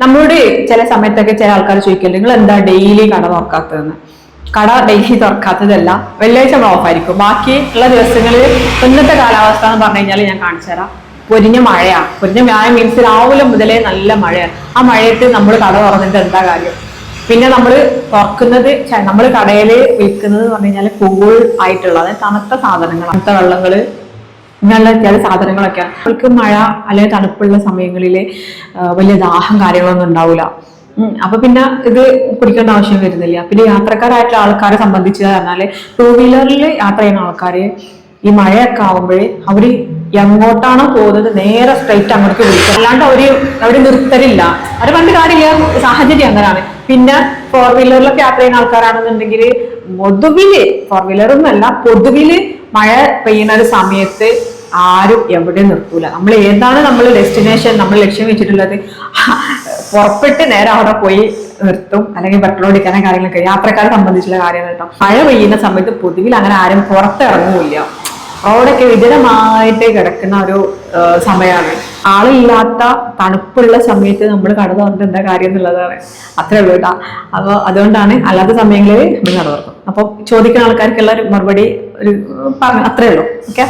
നമ്മളോട് ചില സമയത്തൊക്കെ ചില ആൾക്കാർ ചോദിക്കില്ല നിങ്ങൾ എന്താ ഡെയിലി കട തുറക്കാത്തതെന്ന്? കട ഡെയിലി തുറക്കാത്തതല്ല വെള്ളിയാഴ്ച നമ്മൾ ഓഫായിരിക്കും ബാക്കി ഉള്ള ദിവസങ്ങളിൽ ഇന്നത്തെ കാലാവസ്ഥ എന്ന് പറഞ്ഞു കഴിഞ്ഞാൽ ഞാൻ കാണിച്ചു തരാം. പൊരിഞ്ഞ മഴയാണ് പൊരിഞ്ഞ മഴ മീൻസ് രാവിലെ മുതലേ നല്ല മഴയാണ് ആ മഴയത്ത് നമ്മൾ കട തുറന്നിട്ട് എന്താ കാര്യം? പിന്നെ നമ്മൾ തുറക്കുന്നത് നമ്മൾ കടയിൽ വിൽക്കുന്നത് എന്ന് പറഞ്ഞു കഴിഞ്ഞാൽ കൂൾ ആയിട്ടുള്ള അതായത് തണുത്ത സാധനങ്ങൾ തണുത്ത വെള്ളങ്ങൾ ഇങ്ങനെയുള്ള അത്യാവശ്യ സാധനങ്ങളൊക്കെയാണ് അവർക്ക് മഴ അല്ലെങ്കിൽ തണുപ്പുള്ള സമയങ്ങളിൽ വലിയ ദാഹം കാര്യങ്ങളൊന്നും ഉണ്ടാവില്ല അപ്പൊ പിന്നെ ഇത് കുടിക്കേണ്ട ആവശ്യം വരുന്നില്ല. പിന്നെ യാത്രക്കാരായിട്ടുള്ള ആൾക്കാരെ സംബന്ധിച്ച് പറഞ്ഞാൽ ടൂ വീലറിൽ യാത്ര ചെയ്യുന്ന ആൾക്കാര് ഈ മഴയൊക്കെ ആവുമ്പോഴേ അവർ എങ്ങോട്ടാണോ പോകുന്നത് നേരെ സ്ട്രൈറ്റ് അങ്ങോട്ട് വിളിക്കും. അല്ലാണ്ട് അവർ അവർ നിർത്തലില്ല. അവർ പണ്ട് കാര്യമില്ല സാഹചര്യം അങ്ങനെയാണ് പിന്നെ ഫോർ വീലറിലൊക്കെ യാത്ര ചെയ്യുന്ന ആൾക്കാരാണെന്നുണ്ടെങ്കിൽ പൊതുവിൽ ഫോർ വീലറൊന്നുമല്ല പൊതുവിൽ മഴ പെയ്യുന്ന ഒരു സമയത്ത് ആരും എവിടെ നിർത്തൂല. നമ്മൾ ഏതാണ് നമ്മൾ ഡെസ്റ്റിനേഷൻ നമ്മൾ ലക്ഷ്യം വെച്ചിട്ടുള്ളത് പുറപ്പെട്ട് നേരെ അവിടെ പോയി നിർത്തും. അല്ലെങ്കിൽ പെട്രോൾ അടിക്കാനോ കാര്യങ്ങളൊക്കെ യാത്രക്കാരെ സംബന്ധിച്ചുള്ള കാര്യങ്ങൾ കേട്ടോ. മഴ പെയ്യുന്ന സമയത്ത് പൊതുവിൽ അങ്ങനെ ആരും പുറത്തിറങ്ങൂല റോഡൊക്കെ വിജനമായിട്ട് കിടക്കുന്ന ഒരു സമയമാണ്. ആളില്ലാത്ത തണുപ്പുള്ള സമയത്ത് നമ്മൾ കട തുറന്നിട്ട് എന്താ കാര്യം എന്നുള്ളതാണ്. അത്രേ ഉള്ളൂ കേട്ടോ. അപ്പോൾ അതുകൊണ്ടാണ് അല്ലാത്ത സമയങ്ങളിൽ നമ്മൾ കട തുറക്കും അപ്പോൾ ചോദിക്കുന്ന ആൾക്കാർക്കുള്ള ഒരു മറുപടി ഒരു അത്രേ ഉള്ളൂ. ഓക്കെ